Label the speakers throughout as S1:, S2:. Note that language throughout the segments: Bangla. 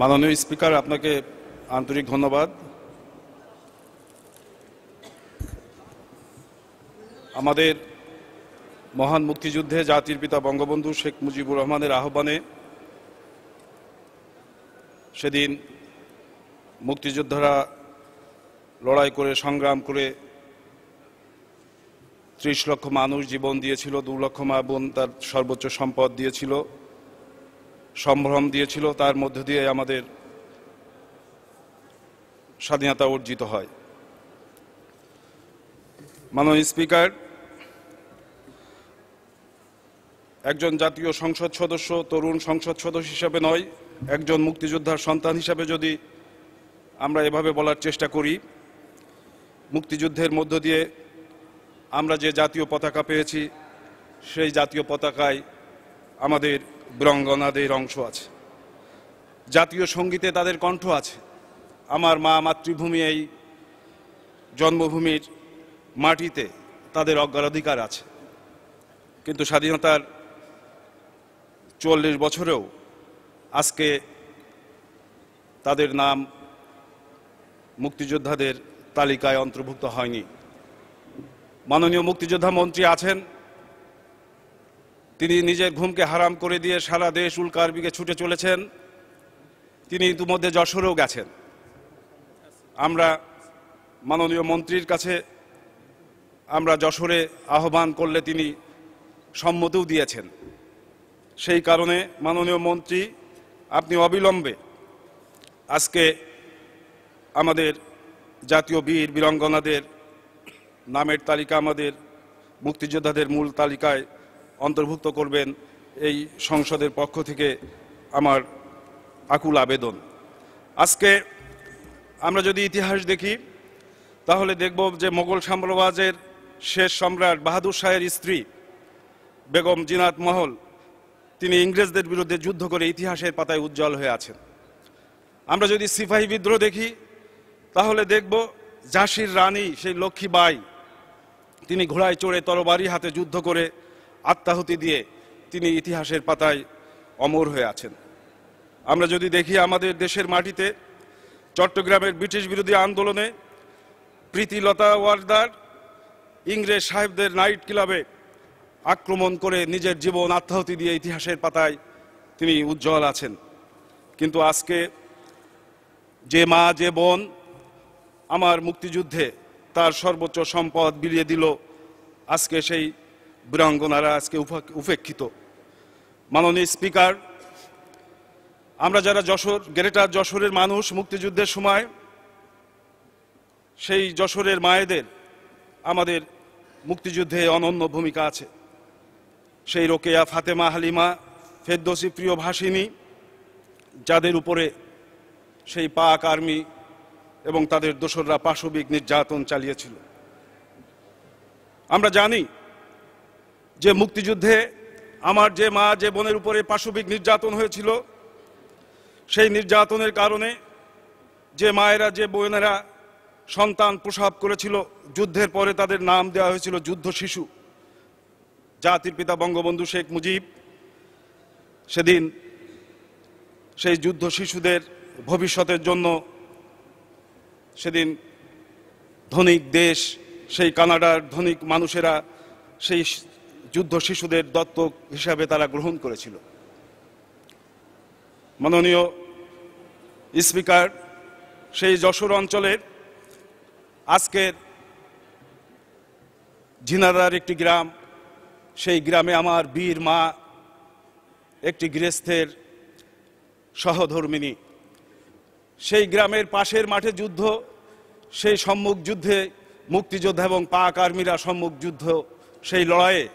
S1: মাননীয় স্পিকার, আপনাকে আন্তরিক ধন্যবাদ। আমাদের মহান মুক্তিযুদ্ধে জাতির পিতা বঙ্গবন্ধু শেখ মুজিবুর রহমানের আহ্বানে সেদিন মুক্তিযোদ্ধারা লড়াই করে, সংগ্রাম করে ত্রিশ লক্ষ মানুষ জীবন দিয়েছিল, দু লক্ষ মা বোন তার সর্বোচ্চ সম্পদ দিয়েছিল। সম্ভ্রম দিয়েছিল, তার মধ্য দিয়ে আমাদের স্বাধীনতা অর্জিত হয়। মাননীয় স্পিকার, একজন জাতীয় সংসদ সদস্য তরুণ সংসদ সদস্য হিসাবে নয়, একজন মুক্তিযোদ্ধার সন্তান হিসাবে যদি আমরা এভাবে বলার চেষ্টা করি, মুক্তিযুদ্ধের মধ্য দিয়ে আমরা যে জাতীয় পতাকা পেয়েছি, সেই জাতীয় পতাকায় আমাদের বীরঙ্গনাদের অংশ আছে। জাতীয় সঙ্গীতে তাদের কণ্ঠ আছে। আমার মা মাতৃভূমি এই জন্মভূমির মাটিতে তাদের অগ্রাধিকার আছে। কিন্তু স্বাধীনতার চল্লিশ বছরেও আজকে তাদের নাম মুক্তিযোদ্ধাদের তালিকায় অন্তর্ভুক্ত হয়নি। মাননীয় মুক্তিযোদ্ধা মন্ত্রী আছেন। তিনি নিজের ঘুমকে হারাম করে দিয়ে সারা দেশ উল্কারবিকে ছুটে চলেছেন। তিনি ইতিমধ্যে যশোরেও গেছেন। আমরা মাননীয় মন্ত্রীর কাছে আমরা যশোরে আহ্বান করলে তিনি সম্মতিও দিয়েছেন। সেই কারণে মাননীয় মন্ত্রী, আপনি অবিলম্বে আজকে আমাদের জাতীয় বীর বীরাঙ্গনাদের নামের তালিকা, আমাদের মুক্তিযোদ্ধাদের মূল তালিকায় অন্তর্ভুক্ত করবেন এই সংসদের পক্ষ থেকে আমার আকুল আবেদন। আজকে আমরা যদি ইতিহাস দেখি, তাহলে দেখব যে মোগল সাম্রাজ্যের শেষ সম্রাট বাহাদুর শাহের স্ত্রী বেগম জিনাত মহল, তিনি ইংরেজদের বিরুদ্ধে যুদ্ধ করে ইতিহাসের পাতায় উজ্জ্বল হয়ে আছেন। আমরা যদি সিপাহী বিদ্রোহ দেখি, তাহলে দেখব ঝাঁসির রানী, সেই লক্ষ্মীবাই তিনি ঘোড়ায় চড়ে তরবারি হাতে যুদ্ধ করে আত্মাহুতি দিয়ে তিনি ইতিহাসের পাতায় অমর হয়ে আছেন। আমরা যদি দেখি আমাদের দেশের মাটিতে, চট্টগ্রামের ব্রিটিশ বিরোধী আন্দোলনে প্রীতিলতা ওয়ার্দার ইংরেজ সাহেবদের নাইট ক্লাবে আক্রমণ করে নিজের জীবন আত্মাহুতি দিয়ে ইতিহাসের পাতায় তিনি উজ্জ্বল আছেন। কিন্তু আজকে যে মা, যে বোন আমার মুক্তিযুদ্ধে তার সর্বোচ্চ সম্পদ বিলিয়ে দিল, আজকে সেই বীরাঙ্গনারা আজকে উপেক্ষিত। মাননীয় স্পিকার, আমরা যারা যশোর গ্রেটার যশোরের মানুষ মুক্তিযুদ্ধের সময়, সেই যশোরের মায়েদের আমাদের মুক্তিযুদ্ধে অনন্য ভূমিকা আছে। সেই রোকেয়া ফাতেমা হালিমা, ফেরদোসি প্রিয় ভাসিনী যাদের উপরে সেই পাক আর্মি এবং তাদের দোসররা পাশবিক নির্যাতন চালিয়েছিল। আমরা জানি যে মুক্তিযুদ্ধে আমার যে মা, যে বোনের উপরে পাশবিক নির্যাতন হয়েছিল, সেই নির্যাতনের কারণে যে মায়েরা, যে বোনেরা সন্তান প্রসাব করেছিল, যুদ্ধের পরে তাদের নাম দেওয়া হয়েছিল যুদ্ধ শিশু। জাতির পিতা বঙ্গবন্ধু শেখ মুজিব সেদিন সেই যুদ্ধ শিশুদের ভবিষ্যতের জন্য সেদিন ধনিক দেশ, সেই কানাডার ধনিক মানুষেরা সেই যুদ্ধ শিশুদের দত্তক হিসাবে তারা গ্রহণ করেছিল। মাননীয় স্পিকার সেই যশোর অঞ্চলের আজকের ঝিনাদার একটি গ্রাম, সেই গ্রামে আমার বীর মা, একটি গৃহস্থের সহধর্মিনী। সেই গ্রামের পাশের মাঠে যুদ্ধ, সেই সম্মুখ যুদ্ধে মুক্তিযোদ্ধা এবং পাক আর্মিরা সম্মুখ যুদ্ধ, সেই লড়াইয়ে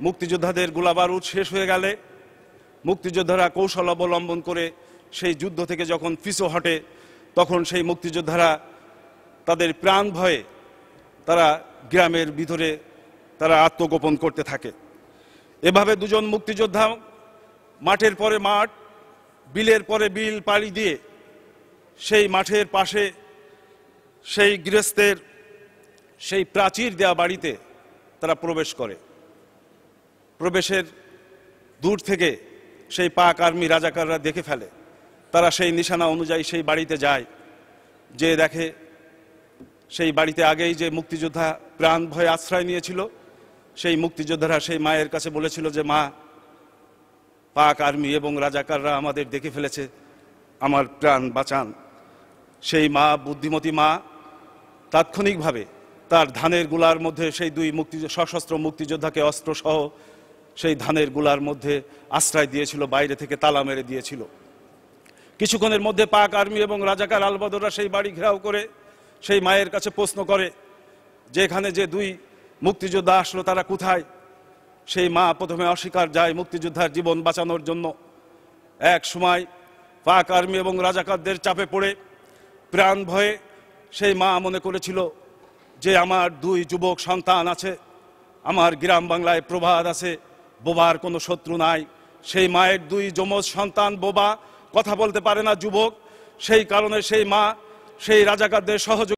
S1: মুক্তিযোদ্ধাদের গোলাবারুদ শেষ হয়ে গেলে মুক্তিযোদ্ধারা কৌশল অবলম্বন করে সেই যুদ্ধ থেকে যখন পিছু হটে, তখন সেই মুক্তিযোদ্ধারা তাদের প্রাণ ভয়ে তারা গ্রামের ভিতরে তারা আত্মগোপন করতে থাকে। এভাবে দুজন মুক্তিযোদ্ধা মাঠের পরে মাঠ, বিলের পরে বিল পাড়ি দিয়ে সেই মাঠের পাশে সেই গৃহস্থের সেই প্রাচীর দেয়া বাড়িতে তারা প্রবেশ করে। প্রবেশের দূর থেকে সেই পাক আর্মি রাজাকাররা দেখে ফেলে। তারা সেই নিশানা অনুযায়ী সেই বাড়িতে যায়। যে দেখে সেই বাড়িতে আগেই যে মুক্তিযোদ্ধা প্রাণ ভয়ে আশ্রয় নিয়েছিল, সেই মুক্তিযোদ্ধারা সেই মায়ের কাছে বলেছিল যে, মা, পাক আর্মি এবং রাজাকাররা আমাদের দেখে ফেলেছে, আমার প্রাণ বাঁচান। সেই মা, বুদ্ধিমতী মা, তাৎক্ষণিকভাবে তার ধানেরগুলার মধ্যে সেই দুই মুক্তি সশস্ত্র মুক্তিযোদ্ধাকে অস্ত্রসহ সেই ধানেরগুলার মধ্যে আশ্রয় দিয়েছিল, বাইরে থেকে তালা মেরে দিয়েছিল। কিছুক্ষণের মধ্যে পাক আর্মি এবং রাজাকার আলবদররা সেই বাড়ি ঘেরাও করে, সেই মায়ের কাছে প্রশ্ন করে যে এখানে যে দুই মুক্তিযোদ্ধা আসলো, তারা কোথায়? সেই মা প্রথমে অস্বীকার যায় মুক্তিযোদ্ধার জীবন বাঁচানোর জন্য। এক সময় পাক আর্মি এবং রাজাকারদের চাপে পড়ে, প্রাণ ভয়ে সেই মা মনে করেছিল যে, আমার দুই যুবক সন্তান আছে, আমার গ্রাম বাংলায় প্রবাদ আছে বোবার কোনো শত্রু নাই। সেই মায়ের দুই যমজ সন্তান বোবা, কথা বলতে পারে না যুবক। সেই কারণে সেই মা, সেই রাজাকারদের সহযোগ